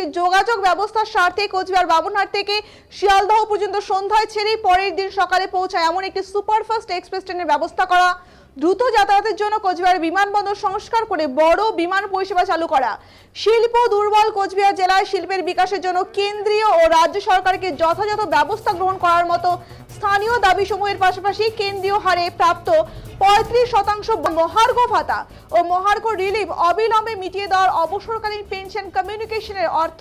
সেই যোগাযোগ ব্যবস্থার স্বার্থে কোচবিহার বাবুনহাট থেকে শিয়ালদহ পর্যন্ত সন্ধ্যায় ছেড়েই পরের দিন সকালে পৌঁছায় এমন একটি সুপারফাস্ট এক্সপ্রেস ট্রেনের ব্যবস্থা করা দ্রুত যাতায়াতের জন্য কোচবিহার বিমানবন্দর সংস্কার করে বড় বিমান পরিষেবা চালু করা। শিল্প দুর্বল কোচবিহার জেলায় শিল্পের বিকাশের জন্য কেন্দ্রীয় ও রাজ্য সরকারকে যথাযথ ব্যবস্থা গ্রহণ করার মতো স্থানীয় দাবিসমূহের পাশাপাশি কেন্দ্রীয় হারে প্রাপ্ত পঁয়ত্রিশ শতাংশ মহার্ঘ ভাতা ও মহার্ঘ রিলিফ অবিলম্বে মিটিয়ে দেওয়ার অবসরকালীন পেনশন কমিউনিকেশনের অর্থ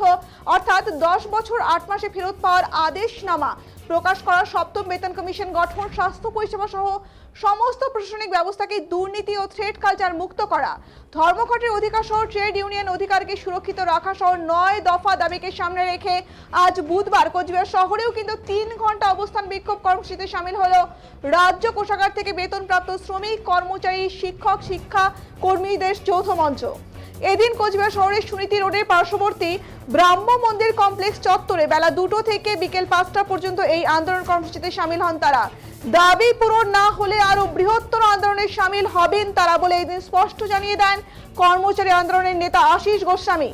অর্থাৎ দশ বছর আট মাসে ফেরত পাওয়ার আদেশনামা প্রকাশ করা সপ্তম বেতন কমিশন গঠন, স্বাস্থ্য পরিষেবা সহ সমস্ত প্রশাসনিক ব্যবস্থাকে দুর্নীতি ও থ্রেড কালচার মুক্ত করা। ধর্মঘটের অধিকার সহ ট্রেড ইউনিয়ন অধিকারকে সুরক্ষিত রাখা সহ নয় দফা দাবিকে সামনে রেখে আজ বুধবার কোচবিহার শহরেও কিন্তু তিন ঘণ্টা অবস্থান বিক্ষোভ কর্মসূচিতে সামিল হলো রাজ্য কোষাগার থেকে বেতনপ্রাপ্ত শ্রমিক, কর্মচারী, শিক্ষক, শিক্ষা কর্মীদের যৌথ মঞ্চ। এদিন কোচবিহার শহরের সুনীতি রোডের পার্শ্ববর্তী ব্রাহ্ম মন্দির কমপ্লেক্স চত্বরে বেলা দুটো থেকে বিকেল পাঁচটা পর্যন্ত এই আন্দোলন কর্মসূচিতে সামিল হন তারা। দাবি পূরণ না হলে আরও বৃহত্তর আন্দোলনে সামিল হবেন তারা বলে এদিন স্পষ্ট জানিয়ে দেন কর্মচারী আন্দোলনের নেতা আশিস গোস্বামী।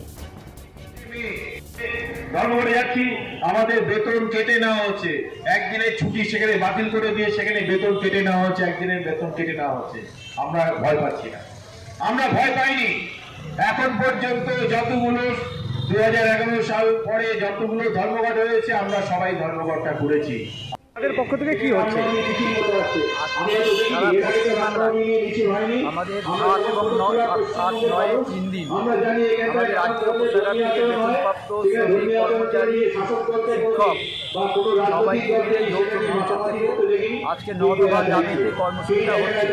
আমাদের বেতন কেটে নেওয়া হচ্ছে। একদিনের ছুটি সেখানে বাতিল করে দিয়ে সেখানে বেতন কেটে নেওয়া হচ্ছে, একদিনের বেতন কেটে নেওয়া হচ্ছে। আমরা ভয় পাচ্ছি না। আমরা ভয় পাইনি। এখন পর্যন্ত যতগুলো দুই হাজার এগারো সাল পরে যতগুলো ধর্মঘট হয়েছে আমরা সবাই ধর্মঘটটা করেছি। তাদের পক্ষ থেকে কি হচ্ছে? আমাদের সাত এবং নয় আট নয় তিন দিন। আমাদের রাজ্য বেতনপ্রাপ্ত শ্রমিক কর্মচারী শিক্ষক মিলে থেকে আজকে ন দফা দাবিতে কর্মসূচিটা হচ্ছে।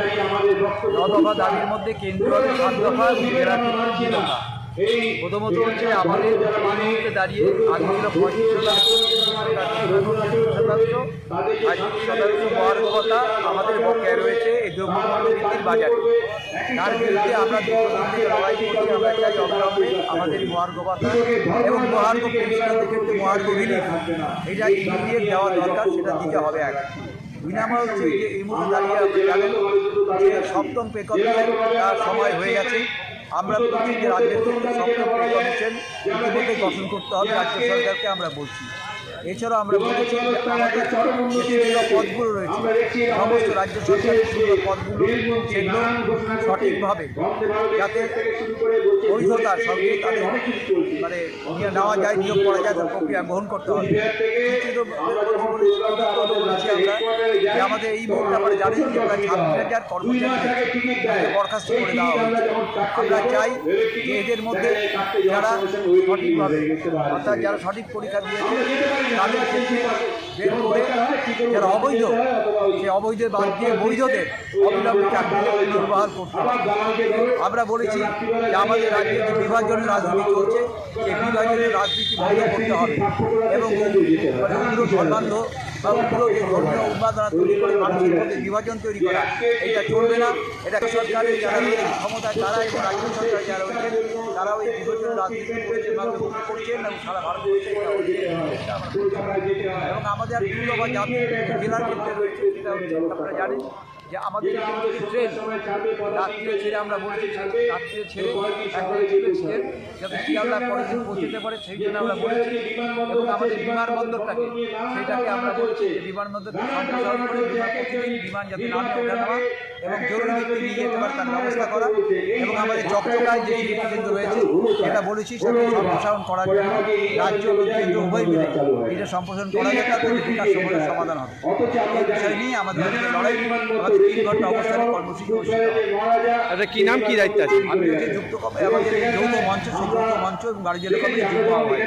ন দফা দাবির মধ্যে কেন্দ্রীয় সাত দফা জেলা তিন দফা প্রথমত হচ্ছে আমাদের মুহূর্তে দাঁড়িয়ে আগে ছিল পঁয়ত্রিশ আমাদের বকেয়া রয়েছে এই দ্রব্যমূল্যবৃদ্ধির বাজারে। তার বিরুদ্ধে আমরা আমাদের মহার্ঘ এবং মহার্ঘ পেনশনের ক্ষেত্রে মহার্ঘ রিলিফ এটা ইমিডিয়েট দেওয়া দরকার, সেটা দিতে হবে এক। দুই হচ্ছে যে এই মুহূর্তে দাঁড়িয়ে আপনি জানেন যে সপ্তম পে তার সময় হয়ে গেছে। আমরা বলছি যে রাজ্যের সরকার গঠন করতে হবে রাজ্য সরকারকে আমরা বলছি। এছাড়াও আমরা বলেছি যে আমাদের পদগুলো রয়েছে সমস্ত রাজ্য সরকারের পদগুলো সেগুলো সঠিকভাবে যাতে বৈধতার সঙ্গে তাদের মানে নেওয়া যায় নিয়োগ করা যায় তার প্রক্রিয়া গ্রহণ করতে হবে। আমাদের এই মুহূর্তে আমরা জানি যে প্রায় ছাব্বিশ হাজার কর্মচারী। বরখাস্ত করে দেওয়া হচ্ছে আমরা চাই যে এদের মধ্যে যারা সঠিকভাবে অর্থাৎ যারা সঠিক পরীক্ষা দিয়েছে তাদের বের করে যারা অবৈধ সে অবৈধ বাদ দিয়ে বৈধদের অবিলম্বে চাকরি ব্যবহার করতে আমরা বলেছি যে আমাদের রাজ্যে যে বিভাজনের রাজনীতি চলছে সেই বিভাজনের রাজনীতি বন্ধ করতে হবে। এবং মানে উগ্র ধর্মান্ধ বা উগ্র যে ধর্মীয় উন্মাদনা তৈরি করে মানুষের মধ্যে বিভাজন তৈরি করা এটা চলবে না। এটা সরকারের যারা রয়েছে ক্ষমতায় তারা এবং রাজ্য সরকার যারা রয়েছেন তারাও ওই বিভিন্ন রাজনীতি করছেন করছেন এবং সারা ভারতবর্ষে। এবং আমাদের আর দুটো বা জাতি জেলার ক্ষেত্রে রয়েছে, সেটা হচ্ছে আপনারা জানেন যে আমাদের ট্রেন রাত্রিরে ছেড়ে আমরা বলছি রাত্রিরে ছেড়ে এখন ছিলেন যাতে শিয়ালদা দিন পৌঁছতে পারে সেই জন্য আমরা বলছি এবং আমাদের বিমানবন্দরটাকে সেটাকে আমরা বলছি সম্প্রসারণ করে বিমান প্রতিদিন বিমান যাতে নামে ওঠা নেওয়া এবং জরুরি ব্যক্তি নিয়ে যেতে পারে তার ব্যবস্থা করা এবং আমাদের চকচকায় যে কেন্দ্র রয়েছে এটা বলেছি সেটা সম্প্রসারণ করার জন্য রাজ্য এবং কেন্দ্র উভয় মিলে এটা সম্প্রসারণ করা যায় বিকাশ সমস্যার সমাধান হবে এই বিষয় নিয়ে আমাদের লড়াই ঘণ্টা অবস্থানে কর্মসূচি অনুষ্ঠিত হবে। আচ্ছা কি নাম কি দায়িত্ব আছে? আমি হচ্ছে যুক্ত কমে আমাদের যৌথ মঞ্চ সেই মঞ্চ এবং বাড়ি জেলা কবে যুক্ত হয়